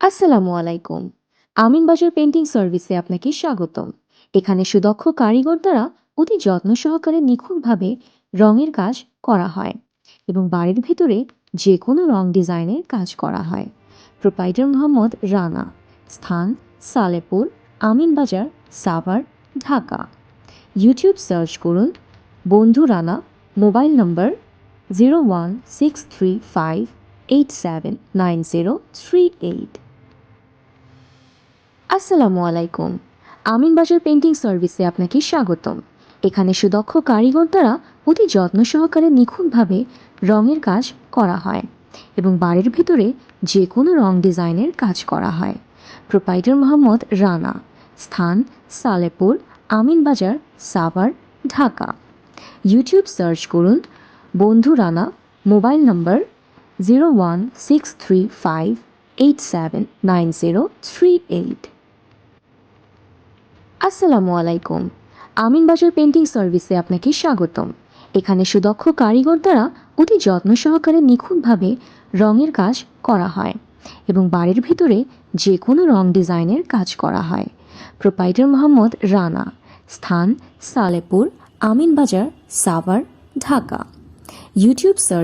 আসসালামু আলাইকুম। আমিন বাজার পেন্টিং সার্ভিসে আপনাকে স্বাগতম। এখানে সুদক্ষ কারিগর দ্বারা অতি যত্ন সহকারে নিখুঁতভাবে রঙের কাজ করা হয় এবং বাড়ির ভিতরে যে কোনো রং ডিজাইনের কাজ করা হয়। প্রোপাইটার মোহাম্মদ রানা, স্থান সালেপুর, আমিন বাজার, সাভার, ঢাকা। ইউটিউব সার্চ করুন বন্ধু Rana, mobile number zero one six three five eight seven nine zero three eight. আসসালামু আলাইকুম। আমিন বাজার পেন্টিং সার্ভিসে আপনাকে স্বাগতম। এখানে সুদক্ষ কারিগর দ্বারা অতি যত্ন সহকারে নিখুঁতভাবে রঙের কাজ করা হয় এবং বাড়ির ভিতরে যে কোনো রং ডিজাইনের কাজ করা হয়। প্রোপাইটার মোহাম্মদ রানা, স্থান সালেপুর, আমিন বাজার, সাভার, ঢাকা। ইউটিউব সার্চ করুন বন্ধু Rana, mobile number zero one six three five eight seven nine zero three eight. আসসালামু আলাইকুম। আমিন বাজার পেন্টিং সার্ভিসে আপনাকে স্বাগতম। এখানে সুদক্ষ কারিগর দ্বারা অতি যত্ন সহকারে নিখুঁতভাবে রঙের কাজ করা হয় এবং বাড়ির ভিতরে যে কোনো রং ডিজাইনের কাজ করা হয়। প্রোপাইটার মোহাম্মদ রানা, স্থান সালেপুর, আমিন বাজার, সাভার, ঢাকা। YouTube search